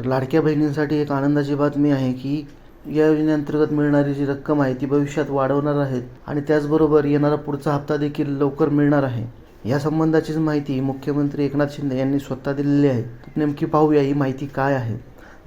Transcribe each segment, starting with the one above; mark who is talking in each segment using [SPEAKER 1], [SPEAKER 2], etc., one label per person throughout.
[SPEAKER 1] तर लाडक्या बहिणींसाठी एक आनंदाची बातमी आहे की या योजनेअंतर्गत मिळणारी जी रक्कम आहे ती भविष्यात वाढवणार आहेत आणि त्याचबरोबर येणारा पुढचा हप्ता देखील लवकर मिळणार आहे. या संबंधाचीच माहिती मुख्यमंत्री एकनाथ शिंदे यांनी स्वतः दिलेली आहे. नेमकी पाहूया ही माहिती काय आहे.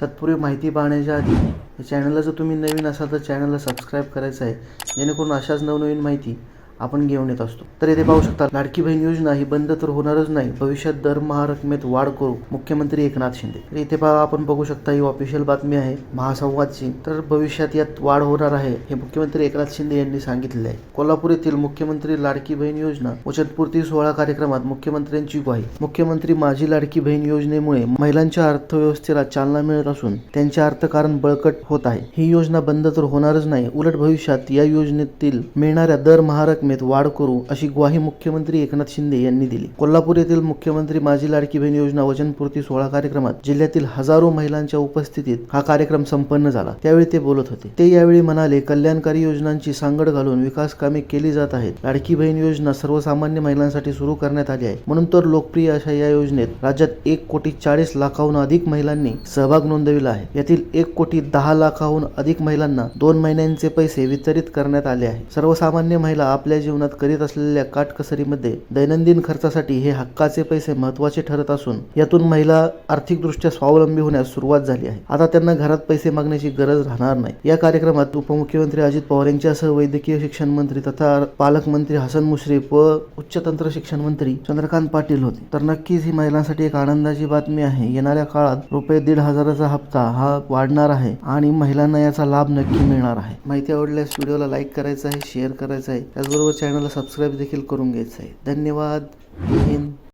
[SPEAKER 1] तत्पूर्वी माहिती पाहण्याच्या आधी चॅनलला जर तुम्ही नवीन असाल तर चॅनलला सबस्क्राईब करायचं आहे. जेणेकरून अशाच नवनवीन माहिती आपण घेऊन येत असतो. तर येथे पाहू शकता लाडकी बहीण योजना ही बंद तर होणारच नाही. भविष्यात दरमहा रकमेत वाढ करू मुख्यमंत्री एकनाथ शिंदे. तर इथे पहा आपण बघू शकता ही ऑफिशियल बातमी आहे. महासंवादची तर भविष्यात यात वाढ होणार आहे हे मुख्यमंत्री एकनाथ शिंदे यांनी सांगितले आहे. कोल्हापूर येथील मुख्यमंत्री लाडकी बहीण योजना वचनपूर्ती सोहळा कार्यक्रमात मुख्यमंत्र्यांची ग्वाही. मुख्यमंत्री माझी लाडकी बहीण योजनेमुळे महिलांच्या अर्थव्यवस्थेला चालना मिळत असून त्यांचे अर्थकारण बळकट होत आहे. ही योजना बंद तर होणारच नाही. उलट भविष्यात या योजनेतील मिळणाऱ्या दरमहा रकमेत वाढ करू अशी ग्वाही मुख्यमंत्री एकनाथ शिंदे यांनी दिली. कोल्हापूर येथील मुख्यमंत्री माझी लाडकी बहीण योजना वचनपूर्ती सोहळा कार्यक्रमात जिल्ह्यातील हजारो महिलांच्या उपस्थितीत हा कार्यक्रम संपन्न झाला. त्यावेळी ते बोलत होते. ते यावेळी म्हणाले कल्याणकारी योजनांची सांगड घालून विकास कामे केली जात आहेत. लाडकी बहीण योजना सर्वसामान्य महिलांसाठी सुरू करण्यात आली आहे. म्हणून तर लोकप्रिय अशा या योजनेत राज्यात एक कोटी चाळीस लाखाहून अधिक महिलांनी सहभाग नोंदविला आहे. यातील एक कोटी दहा लाखाहून अधिक महिलांना दोन महिन्यांचे पैसे वितरित करण्यात आले आहे. सर्वसामान्य महिला आपल्या जीवनात करीत असलेल्या काटकसरीमध्ये दैनंदिन खर्चासाठी हे हक्काचे पैसे महत्त्वाचे ठरत असून यातून महिला आर्थिकदृष्ट्या स्वावलंबी होण्यास सुरुवात झाली आहे. आता त्यांना घरात पैसे मागण्याची गरज राहणार नाही. या कार्यक्रमात उपमुख्यमंत्री अजित पवार यांच्यासह वैद्यकीय शिक्षण मंत्री तथा पालकमंत्री हसन मुश्रीफ व उच्च तंत्र शिक्षण मंत्री चंद्रकांत पाटील होते. तर नक्कीच ही महिलांसाठी एक आनंदाची बातमी आहे. येणाऱ्या काळात रुपये दीड हजाराचा हप्ता हा वाढणार आहे आणि महिलांना याचा लाभ नक्की मिळणार आहे. माहिती आवडल्यास व्हिडिओला लाईक करायचं आहे शेअर करायचं आहे. त्याचबरोबर चॅनलला सबस्क्राईब देखील करून घ्यायचं आहे. धन्यवाद. हिंद.